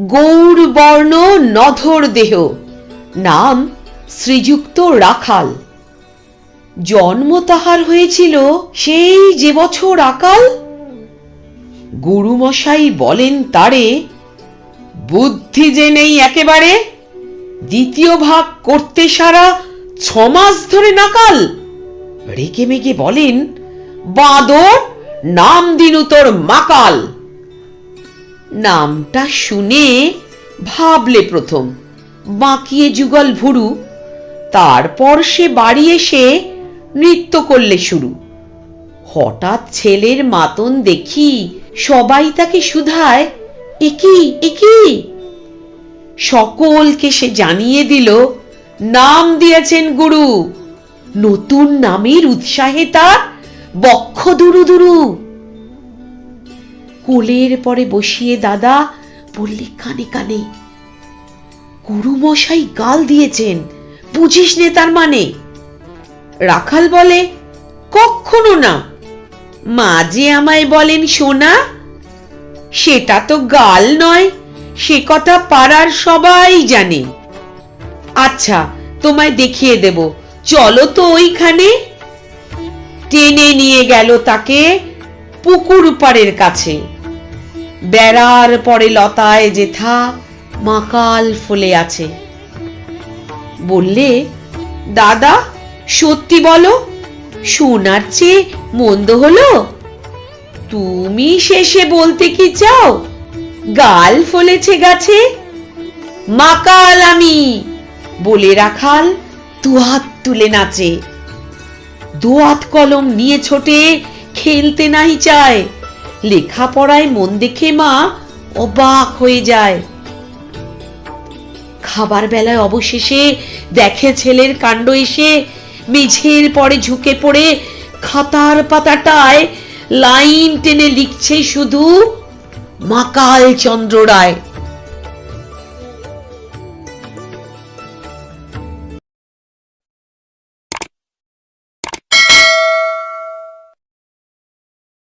গৌর বর্ণ নধর দেহ। নাম শ্রীযুক্ত রাখাল। জন্ম তাহার হয়েছিল সেই যে বছর আকাল? গুরুমশাই বলেন তারে, বুদ্ধি যে নেই একেবারে, দ্বিতীয় ভাগ করতে সারা ছমাস ধরে নাকাল। রেগে মেগে বলেন, বাঁদর, নাম দিনু তোর মাকাল। নামটা শুনে ভাবলে প্রথম, বাঁকিয়ে যুগল ভুরু। তারপর সে বাড়ি এসে নৃত্য করলে শুরু। হঠাৎ ছেলের মাতন দেখি সবাই তাকে শুধায় একি একি সকলকে সে জানিয়ে দিল, নাম দিয়েছেন গুরু। নতুন নামের উৎসাহে তার বক্ষ দুরু দুরু কোলের পরে বসিয়ে দাদা বললে, কানে কানে গুরু মশাই গাল দিয়েছেন, বুঝিস নে তার মানে? রাখাল বলে কখনো না। মা যে আমায় বলেন, সোনা, সেটা তো গাল নয়, সে কথা পাড়ার সবাই জানে। আচ্ছা তোমায় দেখিয়ে দেব, চলো তো ওইখানে? টেনে নিয়ে গেল তাকে পুকুর পাড়ের কাছে। বেড়ার পরে লতায় যেথা মাকাল ফুলে আছে। বললে, দাদা, সত্যি বলো, সোনার চেয়ে মন্দ হলো? তুমি শেষে বলতে কি চাও? গাল ফলেছে গাছে? মাকাল আমি! বলে রাখাল দুহাত তুলে নাচে। দোয়াত কলম নিয়ে ছোটে খেলতে নাই চায়। লেখাপড়ায় মন দেখে মা অবাক হয়ে যায়। খাবার বেলায় অবশেষে দেখে ছেলের কাণ্ড এসে মেঝের পরে ঝুঁকে পড়ে খাতার পাতাটায় লাইন টেনে লিখছে শুধু, মাকাল চন্দ্র রায়।